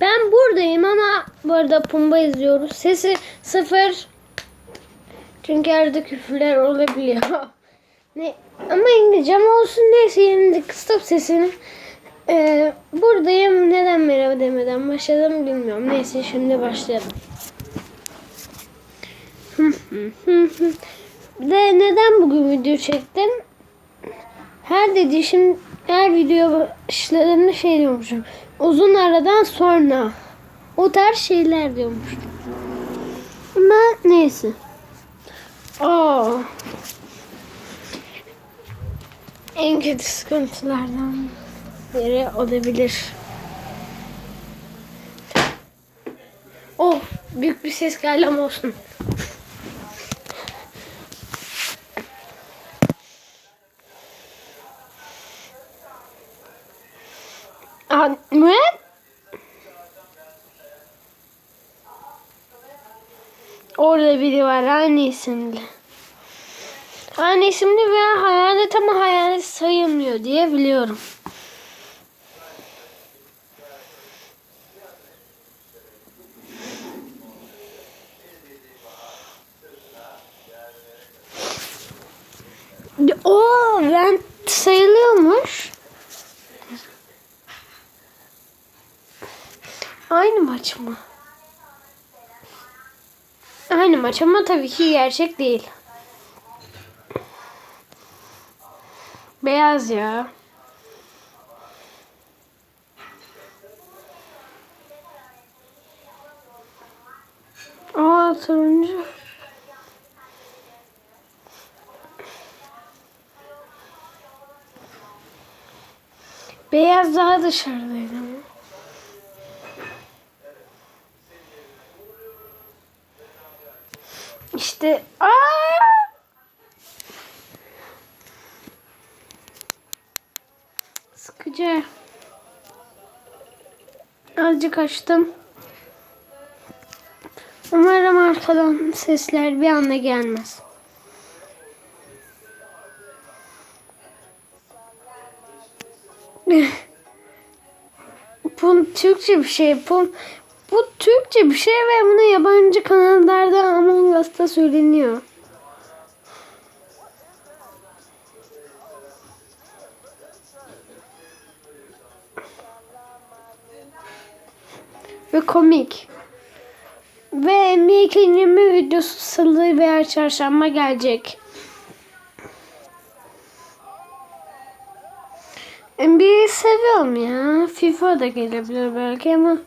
Ben buradayım ama bu arada Pumba izliyoruz. Sesi sıfır. Çünkü arada küfürler olabiliyor. Ne? Ama İngilizcem olsun neyse yine de kıstım sesini. Ee, buradayım. Neden merhaba demeden başladım bilmiyorum. Neyse şimdi başlayalım. De neden bugün video çektim? Her dediğim her video başlarında şey diyormuşum. Uzun aradan sonra. O tarz şeyler diyormuşum. Ama neyse. Aa. En kötü sıkıntılardan biri olabilir. Oh, büyük bir ses geldi olsun. Aa, ne? Biri var aynı isimli. Aynı isimli veya hayalet ama hayalet sayılmıyor diye biliyorum. O rent sayılıyormuş. Aynı maç mı? Aynı maç ama tabii ki gerçek değil. Beyaz ya. Aa turuncu. Beyaz daha dışarıdaydı ama. İşte aa! Sıkıcı. Azıcık açtım. Umarım arkadan sesler bir anda gelmez. Bu Türkçe bir şey. Bu, bu Türkçe bir şey ve bunu yabancı kanallarda Among Us'ta söyleniyor. Ve komik. Ve NBA 2020 videosu salı veya çarşamba gelecek. NBA'yi seviyorum ya. FIFA da gelebilir belki ama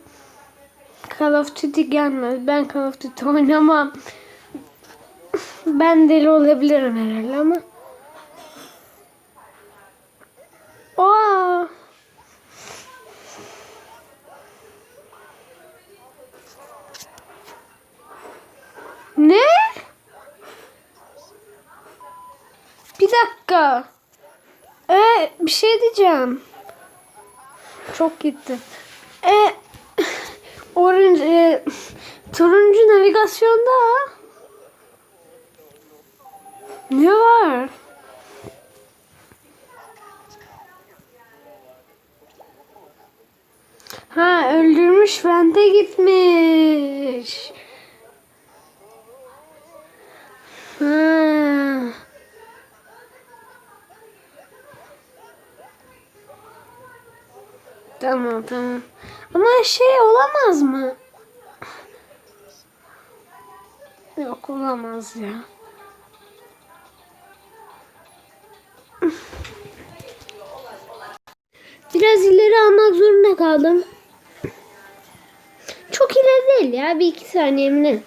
Call of Duty gelmez. Ben Call of Duty oynamam. Ben deli olabilirim herhalde ama. Aa. Ne? Bir dakika. Ee, bir şey diyeceğim. Çok gitti. Ee, orange, e, turuncu navigasyonda ne var? Ha öldürmüş vente gitmiş. Tamam tamam. Ama şey olamaz mı? Yok olamaz ya. Biraz ileri almak zorunda kaldım. Çok ileri değil ya. Bir iki saniye mi ne?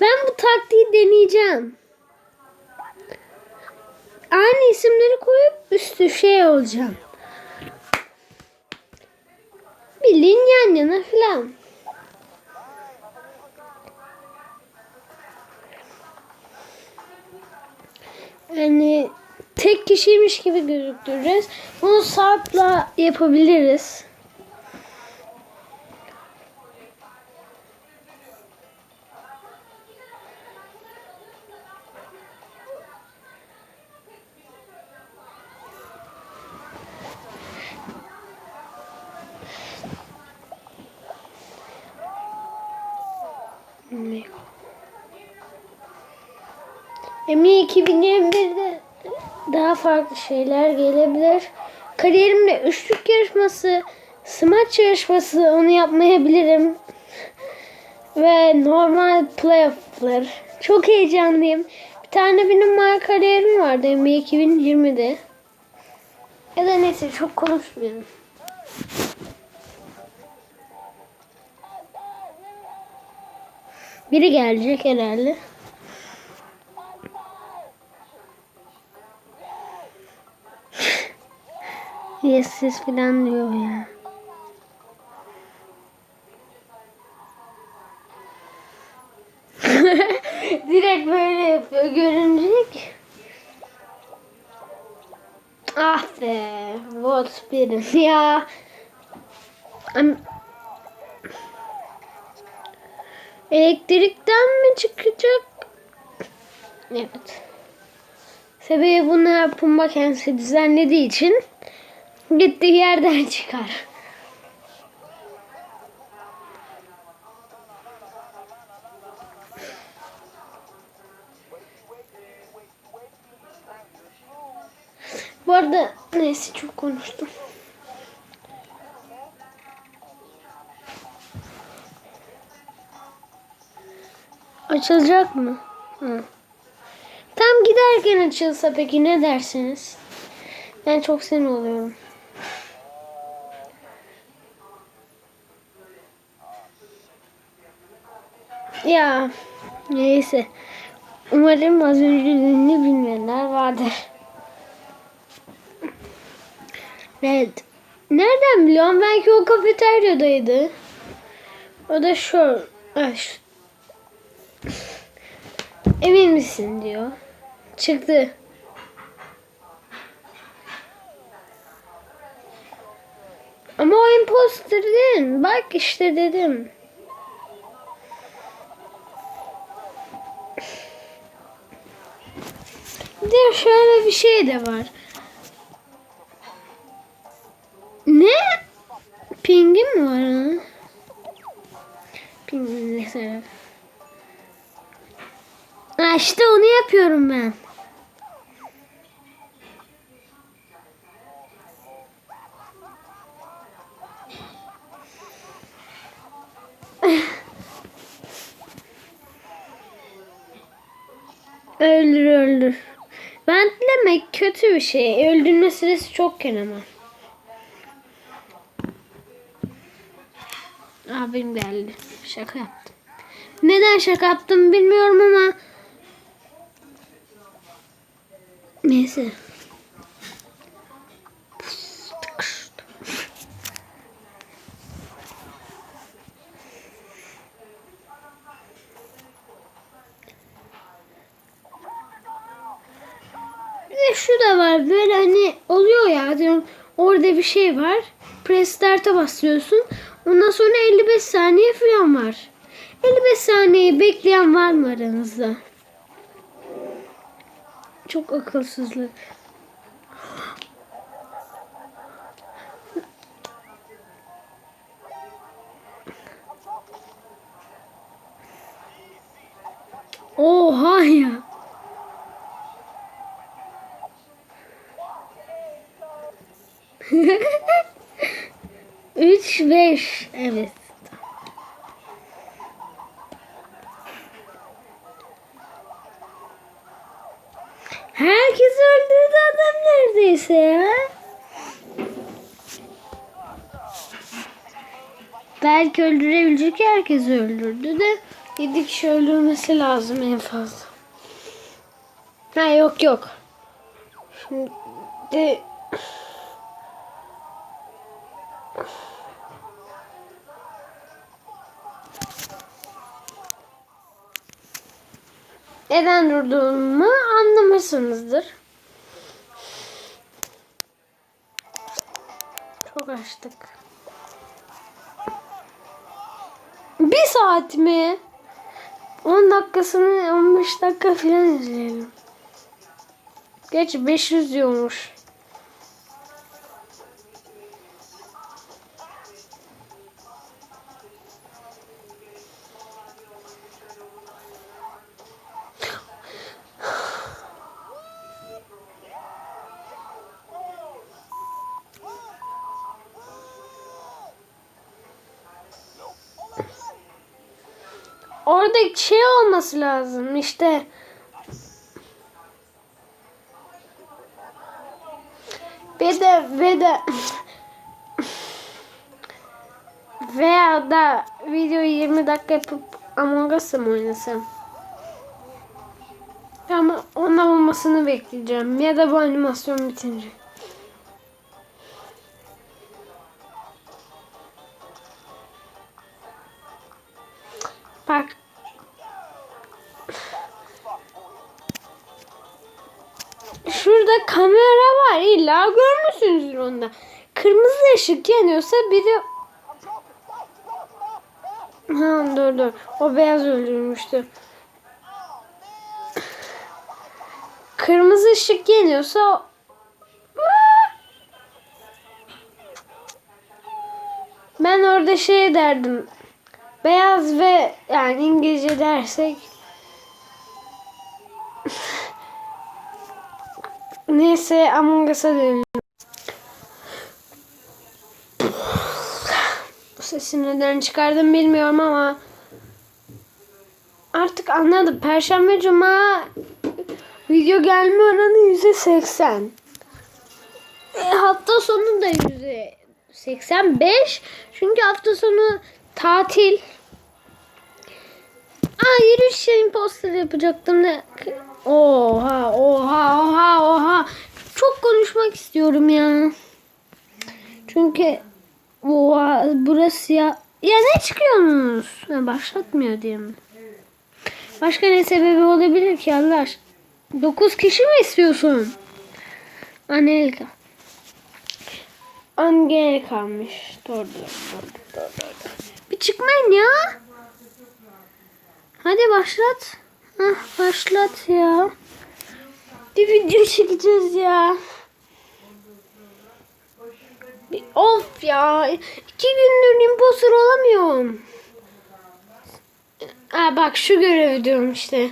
Ben bu taktiği deneyeceğim. Aynı isimleri koyup üstü şey olacağım. Bildiğin yan yana filan. Yani tek kişiymiş gibi gözüktüreceğiz. Bunu saatla yapabiliriz. Eminim 2021'de daha farklı şeyler gelebilir. Kariyerimde üçlük yarışması, smaç yarışması onu yapmayabilirim. Ve normal playoff'lar. Çok heyecanlıyım. Bir tane benim mal kariyerim vardı NBA 2020'de. Ya da neyse çok konuşmayalım. Biri gelecek herhalde. Yessiz falan diyor ya. Direkt böyle yapıyor görünecek. Ah be. Volt birin ya. Elektrikten mi çıkacak? Evet. Sebebi bunu her Pumba kendisi düzenlediği için gittiği yerden çıkar. Bu arada neyse çok konuştum. Açılacak mı? Hı. Tam giderken açılsa peki ne dersiniz? Ben çok sinir oluyorum. Ya neyse. Umarım az önce dediğini bilmeyenler vardır. Evet. Nereden biliyorum? Belki o kafeteryadaydı. O da. Ha, şu. Emin misin diyor. Çıktı. Ama o imposter değil. Bak işte dedim. De şöyle bir şey de var. Ne? Pingin mi var ha? Pingin ne sebep? Ha işte onu yapıyorum ben. öldür öldür. Ventlemek kötü bir şey. Öldürme süresi çok ama. Abim geldi. Şaka yaptım. Neden şaka yaptım bilmiyorum ama neyse. Şu da var böyle hani oluyor ya diyorum orada bir şey var. Press start'a basıyorsun. Ondan sonra 55 saniye falan var. 55 saniye bekleyen var mı aranızda? Çok akılsızlık. Evet. Herkes öldürdü adam neredeyse ya. Belki öldürebilecek herkes öldürdü de 7 kişi öldürmesi lazım en fazla. Ha yok yok. Şimdi neden durduğumu anlamışsınızdır. Çok açtık. Bir saat mi? 10 dakikasını 15 dakika falan izleyelim. Geç 500 diyormuş. Şey olması lazım işte. Ve de ve de veya da videoyu 20 dakika yapıp Among Us'ı mı oynasam? Ama onun olmasını bekleyeceğim. Ya da bu animasyon bitince. Onda. Kırmızı ışık yanıyorsa biri Ha dur dur. O beyaz öldürmüştü. Kırmızı ışık yanıyorsa ben orada şey derdim. Beyaz ve yani İngilizce dersek Neyse Among Us'a dönelim. Bu sesi neden çıkardım bilmiyorum ama artık anladım. Perşembe Cuma video gelme oranı yüzde seksen. E, hafta sonu da yüzde seksen beş. Çünkü hafta sonu tatil. Aa yürüyüş şeyin poster yapacaktım da. Oha oha oha oha. Çok konuşmak istiyorum ya. Çünkü oha burası ya. Ya ne çıkıyorsunuz? Ha, başlatmıyor diye mi? Başka ne sebebi olabilir ki Allah aşkına? 9 kişi mi istiyorsun? Anelka. Angelka'mış. Doğru, doğru, doğru, doğru, doğru. Bir çıkmayın ya. Hadi başlat. Hah, başlat ya. Bir video çekeceğiz ya. Of ya. İki gündür imposter olamıyorum. Aa, bak şu görevi diyorum işte.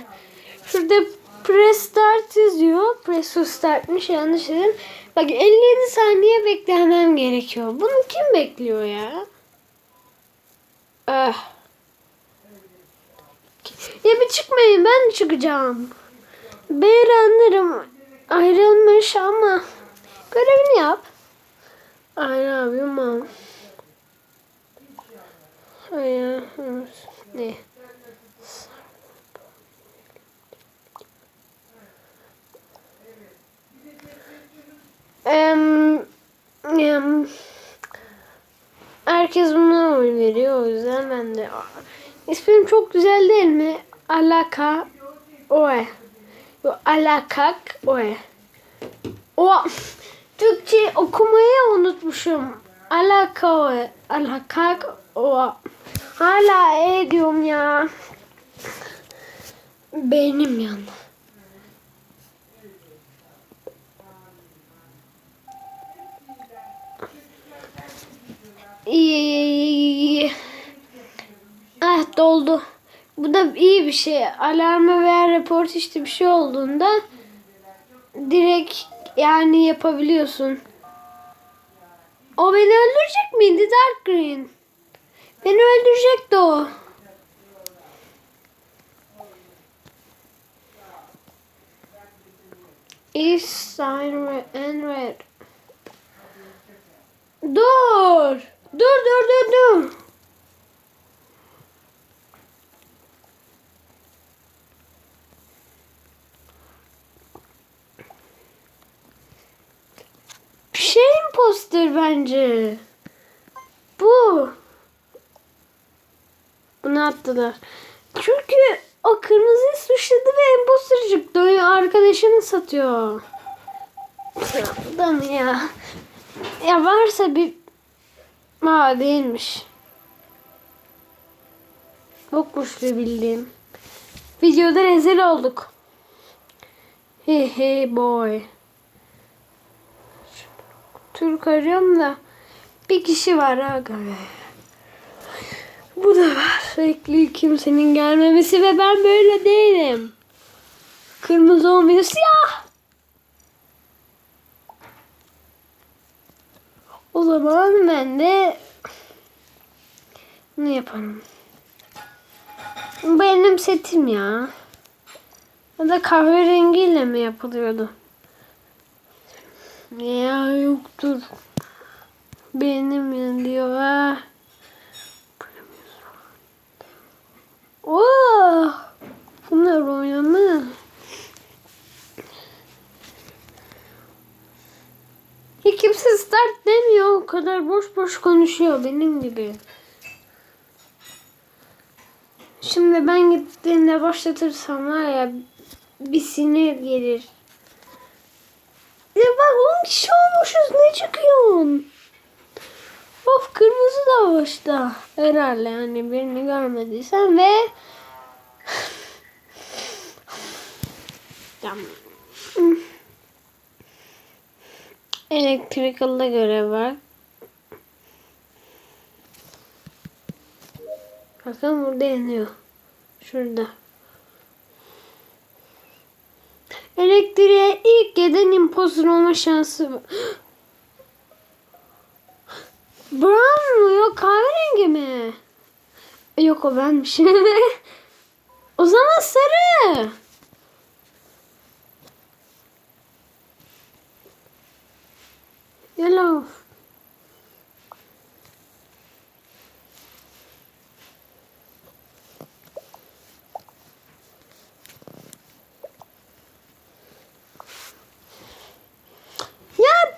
Şurada press start yazıyor. Press to startmış yanlış dedim. Bak 57 saniye beklemem gerekiyor. Bunu kim bekliyor ya? Ah. Ya bir çıkmayın ben çıkacağım. Beğer anlarım ayrılmış ama görevini yap. Ay ne yapayım ama. Ay, ne? Em, em, herkes buna oy veriyor o yüzden ben de. İsmim çok güzel değil mi? Alaka Oe. Alakak Oe. O Türkçe okumayı unutmuşum. Alaka Oe. Alakak O. Hala E diyorum ya. Beynim yandı. İyi. Ah doldu. Bu da iyi bir şey. Alarma veya report işte bir şey olduğunda direkt yani yapabiliyorsun. O beni öldürecek miydi Dark Green? Beni öldürecekti o. East sign and red. Dur. Dur dur dur dur. İmposter bence. Bu. Bunu attılar. Çünkü o kırmızıyı suçladı ve imposter çıktı. O arkadaşını satıyor. Da mı ya? Ya varsa bir... Aa değilmiş. Yokmuş bir bildiğim. Videoda rezil olduk. Hey hey boy. Türk arıyorum da bir kişi var aga. Bu da var. Sürekli kimsenin gelmemesi ve ben böyle değilim. Kırmızı olmuyor siyah. O zaman ben de ne yaparım? Benim setim ya. Ya da kahverengiyle mi yapılıyordu? Ya yoktur. Benim yanıyor ha. Oh! Bunlar oynama. Hiç kimse start demiyor. O kadar boş boş konuşuyor benim gibi. Şimdi ben gittiğinde başlatırsam var ya bir sinir gelir. Ya bak 10 kişi olmuşuz ne çıkıyorsun? Of kırmızı da başta. Herhalde yani birini görmediysen ve. Electrical'da görev var. Bakın burada yanıyor. Şurada. Elektriğe ilk gelen imposter olma şansı var. Brown mu? Yok kahverengi mi? Yok o benmiş. o zaman sarı. Yellow. Ya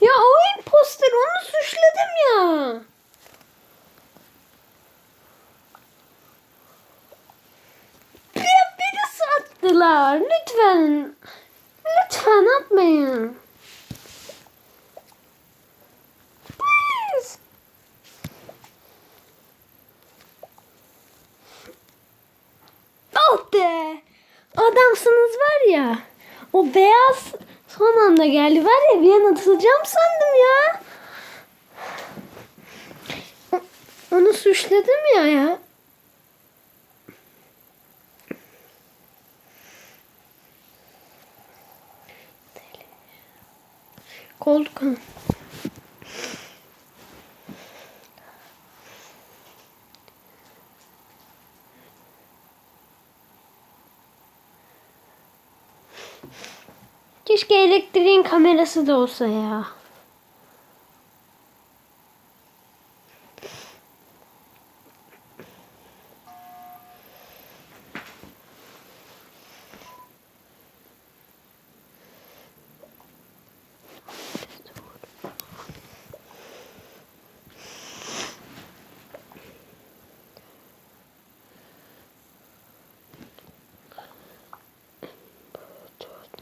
Ya o imposter onu suçladım ya. Birisi attılar. Lütfen. Lütfen atmayın. Please. Oh be. Adamsınız var ya. O beyaz son anda geldi. Var ya bir an atılacağım sandım ya. Onu suçladım ya ya. Koltuk. Keşke elektriğin kamerası da olsa ya.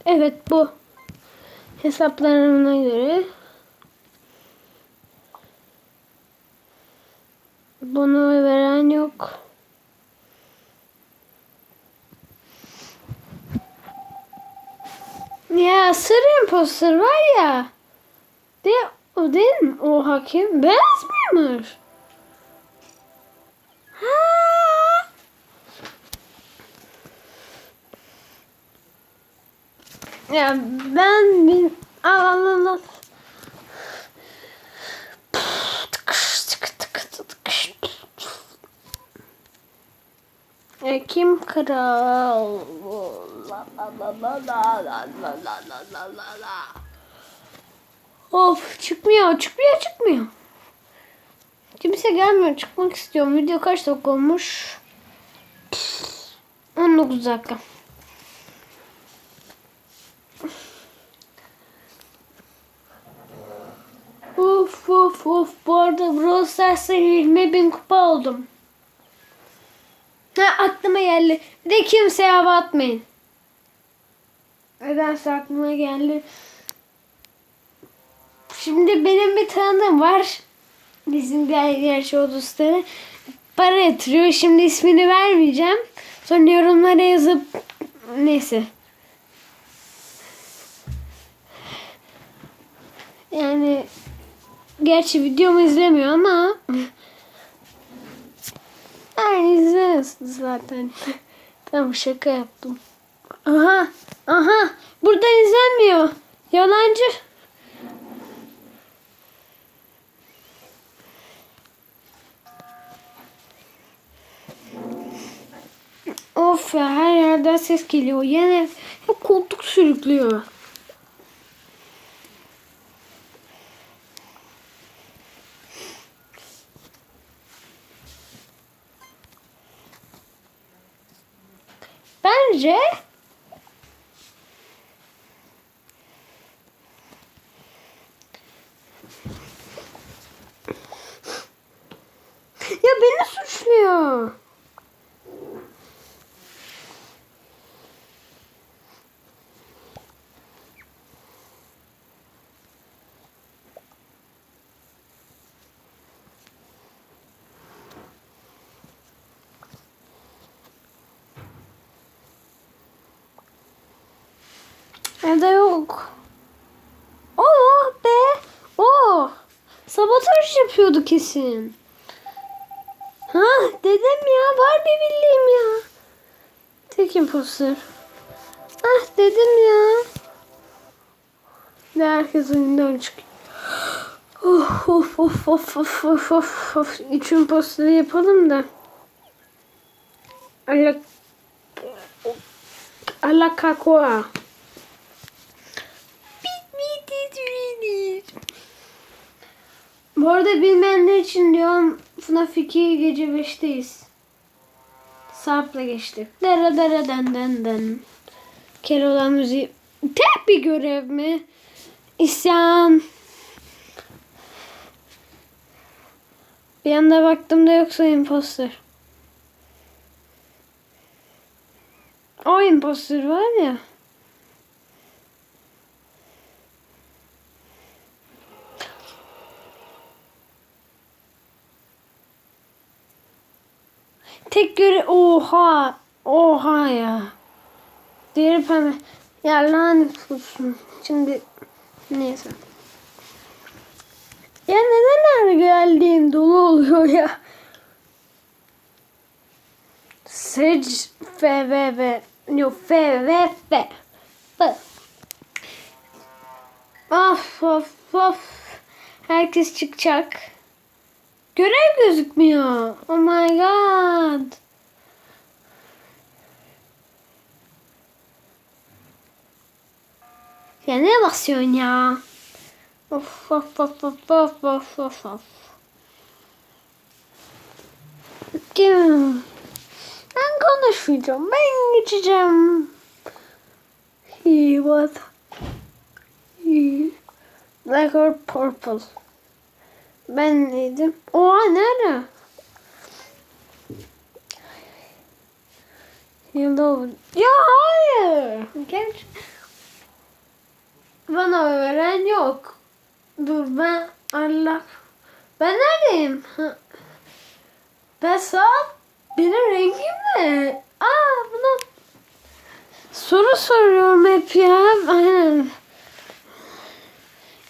Evet bu. Hesaplarına göre. Bunu veren yok. Ya sarı imposter var ya. De o değil mi? O hakim beyaz mıymış? Ya ben bin al. E, kim kral? Of çıkmıyor çıkmıyor çıkmıyor. Kimse gelmiyor çıkmak istiyorum. Video kaç dakika olmuş? 19 dakika. Of of of bu arada Brawl Stars'ta 20 bin kupa oldum. Ha aklıma geldi. Bir de kimseye hava atmayın. Nedense aklıma geldi. Şimdi benim bir tanıdığım var. Bizim bir gerçi o. Para yatırıyor. Şimdi ismini vermeyeceğim. Sonra yorumlara yazıp neyse. Yani gerçi videomu izlemiyor ama izliyorsun zaten. tamam şaka yaptım. Aha. Aha. Buradan izlenmiyor. Yalancı. Of ya her yerden ses geliyor. Yine koltuk sürüklüyor. Bence Ya beni suçluyor. Evde yok. Oh be. Oh. Sabotaj yapıyordu kesin. Ha dedim ya var bir bildiğim ya. Tek imposter. Ah dedim ya. Ve herkes oyundan çıkıyor. Of of of of of of of of. Üç yapalım da. Ala Ala Bu arada bilmeyenler için diyorum FNAF 2 gece 5'teyiz. Sarp'la geçtik. Dara dara den den den. Keloğlan müziği. Tek bir görev mi? İsyan. Bir anda baktım da yoksa imposter. O imposter var ya. Tek göre oha oha ya. Diğeri pembe. Ya lanet olsun. Şimdi neyse. Ya neden her geldiğim dolu oluyor ya? Sec F V V Yok F V F F Of of of Herkes çıkacak. Görev gözükmüyor. Oh my god. Ya ne basıyorsun ya? Of of of of of of of of. Ben konuşmayacağım. Ben geçeceğim. He was. He. Like or purple. Ben neydim? Oha nere? Yıldız. Ya hayır. Gerçi bana veren yok. Dur ben Allah. Ben neredeyim? Ben sağ. Benim rengim ne? Aa buna soru soruyorum hep ya. Aynen.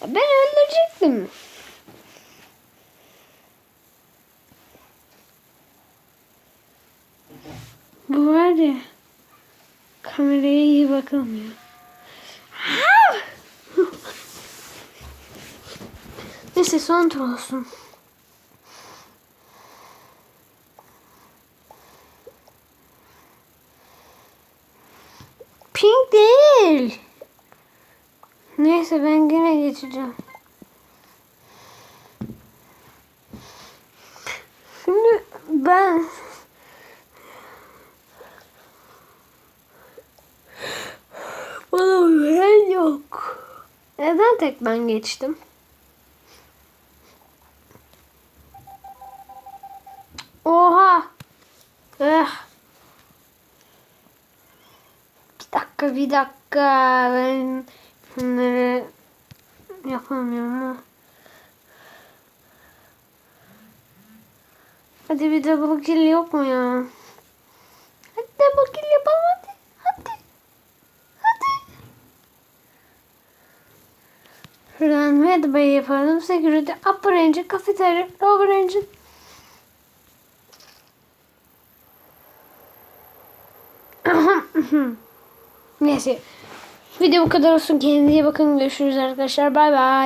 Ben öldürecektim. Bu var ya. Kameraya iyi bakamıyor. Tur olsun. Pink değil. Neyse ben gene geçeceğim. Şimdi ben Bana güven yok. Neden tek ben geçtim? Oha. Eh. Bir dakika bir dakika. Ben bunları yapamıyorum. Hadi bir double kill yok mu ya? Hadi double kill yapalım hadi. Hadi. Hadi. Şuradan Red Bay yapalım. Security, Upper Engine, Cafeteria, Lower Engine. Neyse. Video bu kadar olsun. Kendinize bakın. Görüşürüz arkadaşlar. Bay bay.